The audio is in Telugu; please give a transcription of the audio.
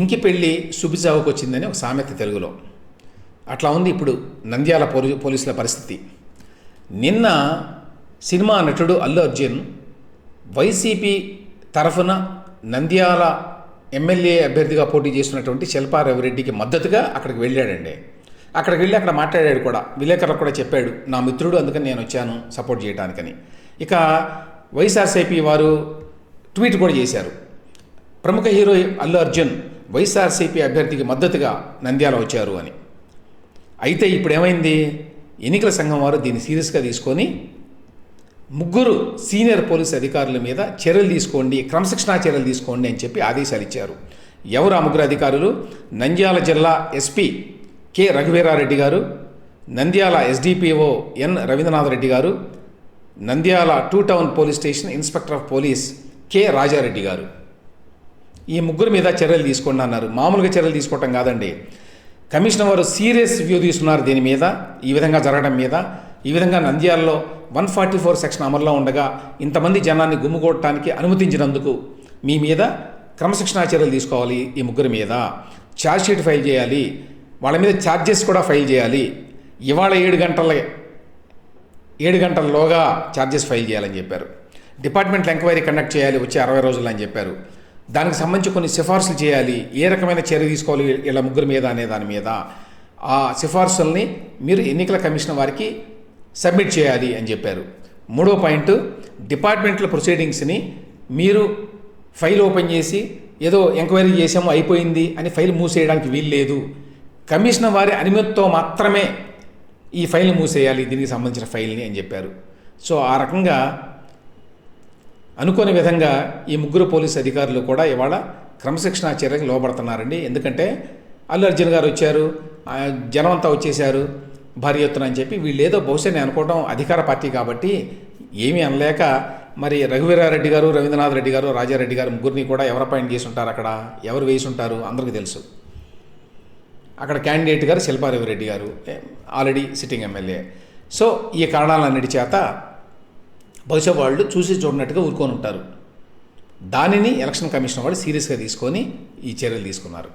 ఇంకి పెళ్ళి సుబిజావుకు వచ్చిందని ఒక సామెత తెలుగులో. అట్లా ఉంది ఇప్పుడు నంద్యాల పోలీ పోలీసుల పరిస్థితి. నిన్న సినిమా నటుడు అల్లు అర్జున్ వైసీపీ తరఫున నంద్యాల ఎమ్మెల్యే అభ్యర్థిగా పోటీ చేస్తున్నటువంటి శిల్పారవిరెడ్డికి మద్దతుగా అక్కడికి వెళ్ళాడండి. అక్కడికి వెళ్ళి అక్కడ మాట్లాడాడు కూడా. విలేకరులకు కూడా చెప్పాడు నా మిత్రుడు అందుకని నేను వచ్చాను సపోర్ట్ చేయడానికని ఇక వైఎస్ఆర్సీపీ వారు ట్వీట్ కూడా చేశారు. ప్రముఖ హీరో అల్లు అర్జున్ వైఎస్ఆర్సీపీ అభ్యర్థికి మద్దతుగా నంద్యాల వచ్చారు అని. అయితే ఇప్పుడు ఏమైంది ఎన్నికల సంఘం వారు దీన్ని సీరియస్గా తీసుకొని ముగ్గురు సీనియర్ పోలీస్ అధికారుల మీద చర్యలు తీసుకోండి క్రమశిక్షణా చర్యలు తీసుకోండి అని చెప్పి ఆదేశాలు ఇచ్చారు. ఎవరు ఆ ముగ్గురు అధికారులు? నంద్యాల జిల్లా ఎస్పీ కె. రఘువీరారెడ్డి గారు నంద్యాల ఎస్డిపిఓ ఎన్. రవీంద్రనాథ్ రెడ్డి గారు Nandyal two town police station inspector of police K. Raja Reddy గారు. ఈ ముగ్గురు మీద చర్యలు తీసుకోండి అన్నారు. మామూలుగా చర్యలు తీసుకోవటం కాదండి. కమిషనర్ వారు సీరియస్ వ్యూ తీసుకున్నారు దీని మీద ఈ విధంగా జరగడం మీద. ఈ విధంగా నంద్యాలలో వన్ ఫార్టీ ఫోర్ సెక్షన్ అమల్లో ఉండగా ఇంతమంది జనాన్ని గుమ్ముకోవటానికి అనుమతించినందుకు మీ మీద క్రమశిక్షణా చర్యలు తీసుకోవాలి ఈ ముగ్గురి మీద. ఛార్జ్షీట్ ఫైల్ చేయాలి. వాళ్ళ మీద ఛార్జెస్ కూడా ఫైల్ చేయాలి. ఇవాళ ఏడు గంటల ఏడు గంటలలోగా ఛార్జెస్ ఫైల్ చేయాలని చెప్పారు. డిపార్ట్మెంట్ ఎంక్వైరీ కండక్ట్ చేయాలి వచ్చే అరవై రోజులు అని చెప్పారు. దానికి సంబంధించి కొన్ని సిఫార్సులు చేయాలి. ఏ రకమైన చర్య తీసుకోవాలి ఇలా ముగ్గురు మీద అనే దాని మీద. ఆ సిఫార్సుల్ని మీరు ఎన్నికల కమిషన్ వారికి సబ్మిట్ చేయాలి అని చెప్పారు. మూడో పాయింట్ డిపార్ట్మెంట్ల ప్రొసీడింగ్స్ని మీరు ఫైల్ ఓపెన్ చేసి ఏదో ఎంక్వైరీ చేసాము అయిపోయింది అని ఫైల్ మూసేయడానికి వీలు లేదు వారి అనుమతితో మాత్రమే ఈ ఫైల్ మూసేయాలి దీనికి సంబంధించిన ఫైల్ని అని చెప్పారు. సో ఆ రకంగా అనుకోని విధంగా ఈ ముగ్గురు పోలీసు అధికారులు కూడా ఇవాళ క్రమశిక్షణా చర్యకు లోపడుతున్నారండి ఎందుకంటే అల్లు అర్జున్ గారు వచ్చారు జనం అంతా వచ్చేసారు భారీ ఎత్తున అని చెప్పి వీళ్ళు ఏదో బహుశా నేను అనుకోవడం అధికార పార్టీ కాబట్టి ఏమీ అనలేక మరి రఘువీరారెడ్డి గారు రవీంద్రనాథ్ రెడ్డి గారు రాజారెడ్డి గారు ముగ్గురిని కూడా ఎవరు అపాయింట్ చేసి ఉంటారు అక్కడ? ఎవరు వేసి ఉంటారు? అందరికీ తెలుసు. అక్కడ క్యాండిడేట్ గారు శిల్పారెడ్డి గారు ఆల్రెడీ సిట్టింగ్ ఎమ్మెల్యే. సో ఈ కారణాలన్నిటి చేత బహుశా వాళ్ళు చూసి చూడనట్టుగా ఊరుకొని ఉంటారు. దానిని ఎలక్షన్ కమిషన్ వాళ్ళు సీరియస్గా తీసుకొని ఈ చర్యలు తీసుకున్నారు.